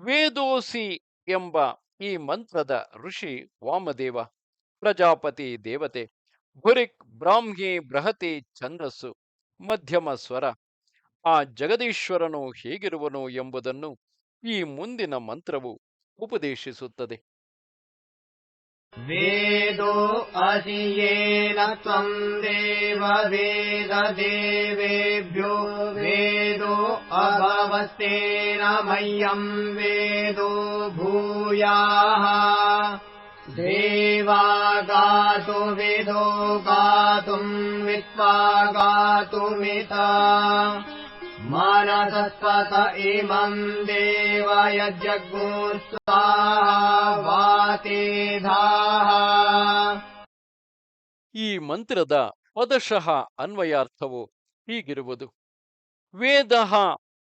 ವೇದೋಸಿ ಎಂಬ ಈ ಮಂತ್ರದ ಋಷಿ ವಾಮದೇವ ಪ್ರಜಾಪತಿ ದೇವತೆ ಭುರಿಕ್ ಬ್ರಾಹ್ಮಿ ಬೃಹತಿ ಛಂದಸ್ಸು ಮಧ್ಯಮ ಸ್ವರ ಆ ಜಗದೀಶ್ವರನು ಹೇಗಿರುವನು ಎಂಬುದನ್ನು ಈ ಮುಂದಿನ ಮಂತ್ರವು ಉಪದೇಶಿಸುತ್ತದೆ वेदो असि येन त्वम् देव वेददेवेभ्यो वेदो अभवस्तेन मह्यम् वेदो भूयाः देवा गातु विदो गातुम् वित्त्वा गातुमिता मानसस्पत इमम् देव यज्जग्मुस्वाहावातेधाः ಈ ಮಂತ್ರದ ಪದಶಃ ಅನ್ವಯಾರ್ಥವು ಹೀಗಿರುವುದು ವೇದಃ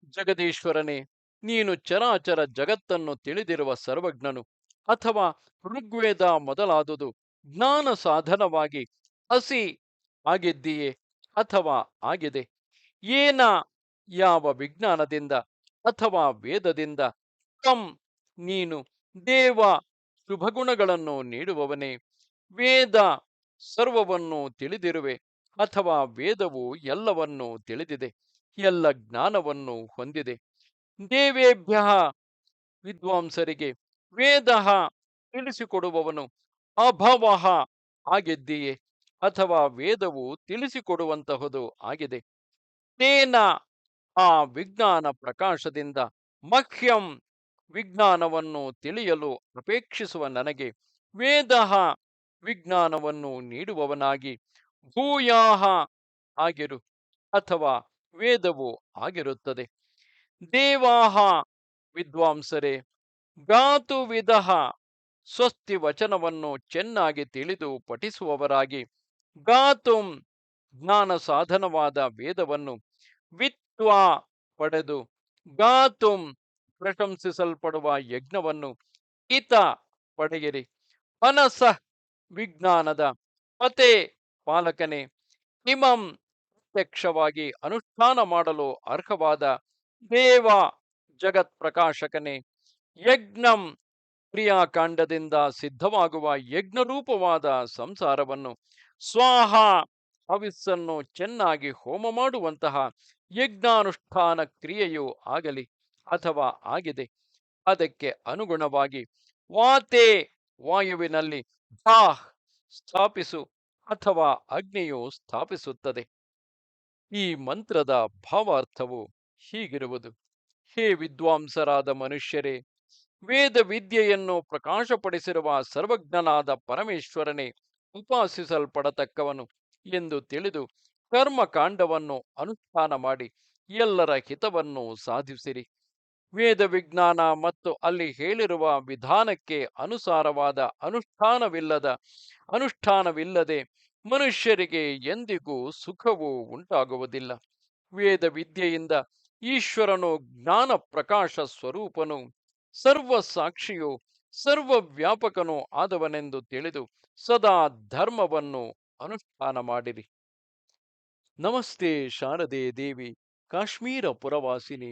ಜಗದೀಶ್ವರನೇ, ನೀನು ಚರಾಚರ ಜಗತ್ತನ್ನು ತಿಳಿದಿರುವ ಸರ್ವಜ್ಞನು ಅಥವಾ ಋಗ್ವೇದ ಮೊದಲಾದುದು ಜ್ಞಾನ ಸಾಧನವಾಗಿ ಅಸಿ ಆಗಿದ್ದೀಯೇ ಅಥವಾ ಆಗಿದೆ? ಏನ ಯಾವ ವಿಜ್ಞಾನದಿಂದ ಅಥವಾ ವೇದದಿಂದ ತಂ ನೀನು ದೇವ ಶುಭಗುಣಗಳನ್ನು ನೀಡುವವನೇ, ವೇದ ಸರ್ವವನ್ನು ತಿಳಿದಿರುವೆ. ಅಥವಾ ವೇದವು ಎಲ್ಲವನ್ನೂ ತಿಳಿದಿದೆ, ಎಲ್ಲ ಜ್ಞಾನವನ್ನು ಹೊಂದಿದೆ. ದೇವೇಭ್ಯ ವಿದ್ವಾಂಸರಿಗೆ ವೇದ ತಿಳಿಸಿಕೊಡುವವನು ಅಭವ ಆಗಿದ್ದೀಯೇ ಅಥವಾ ವೇದವು ತಿಳಿಸಿಕೊಡುವಂತಹುದು ಆಗಿದೆ. ತೇನ ಆ ವಿಜ್ಞಾನ ಪ್ರಕಾಶದಿಂದ ಮಹ್ಯಂ ವಿಜ್ಞಾನವನ್ನು ತಿಳಿಯಲು ಅಪೇಕ್ಷಿಸುವ ನನಗೆ ವೇದ ವಿಜ್ಞಾನವನ್ನು ನೀಡುವವನಾಗಿ ಭೂಯಾಹ ಆಗಿರು ಅಥವಾ ವೇದವು ಆಗಿರುತ್ತದೆ. ದೇವಾಹ ವಿದ್ವಾಂಸರೇ ಗಾತು ವಿಧ ಸ್ವಸ್ತಿ ವಚನವನ್ನು ಚೆನ್ನಾಗಿ ತಿಳಿದು ಪಠಿಸುವವರಾಗಿ ಗಾತುಂ ಜ್ಞಾನ ಸಾಧನವಾದ ವೇದವನ್ನು ವಿತ್ವಾ ಪಡೆದು ಗಾತುಂ ಪ್ರಶಂಸಿಸಲ್ಪಡುವ ಯಜ್ಞವನ್ನು ಇತ ಪಡೆಯಿರಿ. ಅನಸ ವಿಜ್ಞಾನದ ಪತೆ ಪಾಲಕನೇ ಇಮಂ ಪ್ರತ್ಯಕ್ಷವಾಗಿ ಅನುಷ್ಠಾನ ಮಾಡಲು ಅರ್ಹವಾದ ದೇವ ಜಗತ್ ಪ್ರಕಾಶಕನೇ ಯಜ್ಞಂ ಕ್ರಿಯಾಕಾಂಡದಿಂದ ಸಿದ್ಧವಾಗುವ ಯಜ್ಞರೂಪವಾದ ಸಂಸಾರವನ್ನು, ಸ್ವಾಹ ಹವಿಸ್ಸನ್ನು ಚೆನ್ನಾಗಿ ಹೋಮ ಮಾಡುವಂತಹ ಯಜ್ಞಾನುಷ್ಠಾನ ಕ್ರಿಯೆಯು ಆಗಲಿ ಅಥವಾ ಆಗಿದೆ, ಅದಕ್ಕೆ ಅನುಗುಣವಾಗಿ ವಾತೆ ವಾಯುವಿನಲ್ಲಿ ಸ್ಥಾಪಿಸು. ಅಥವಾ ಅಗ್ನಿಯು ಸ್ಥಾಪಿಸುತ್ತದೆ. ಈ ಮಂತ್ರದ ಭಾವಾರ್ಥವು ಹೀಗಿರುವುದು. ಹೇ ವಿದ್ವಾಂಸರಾದ ಮನುಷ್ಯರೇ ವೇದ ವಿದ್ಯೆಯನ್ನು ಪ್ರಕಾಶಪಡಿಸಿರುವ ಸರ್ವಜ್ಞನಾದ ಪರಮೇಶ್ವರನೇ ಉಪಾಸಿಸಲ್ಪಡತಕ್ಕವನು ಎಂದು ತಿಳಿದು ಕರ್ಮಕಾಂಡವನ್ನು ಅನುಷ್ಠಾನ ಮಾಡಿ ಎಲ್ಲರ ಹಿತವನ್ನು ಸಾಧಿಸಿರಿ. ವೇದ ವಿಜ್ಞಾನ ಮತ್ತು ಅಲ್ಲಿ ಹೇಳಿರುವ ವಿಧಾನಕ್ಕೆ ಅನುಸಾರವಾದ ಅನುಷ್ಠಾನವಿಲ್ಲದ, ಅನುಷ್ಠಾನವಿಲ್ಲದೆ ಮನುಷ್ಯರಿಗೆ ಎಂದಿಗೂ ಸುಖವು ಉಂಟಾಗುವುದಿಲ್ಲ. ವೇದ ವಿದ್ಯೆಯಿಂದ ಈಶ್ವರನು ಜ್ಞಾನ ಪ್ರಕಾಶ ಸ್ವರೂಪನು ಸರ್ವ ಸಾಕ್ಷಿಯು ಸರ್ವ ವ್ಯಾಪಕನೂ ಆದವನೆಂದು ತಿಳಿದು ಸದಾ ಧರ್ಮವನ್ನು ಅನುಷ್ಠಾನ ಮಾಡಿರಿ. ನಮಸ್ತೆ ಶಾರದೆ ದೇವಿ, ಕಾಶ್ಮೀರ ಪುರವಾಸಿನಿ.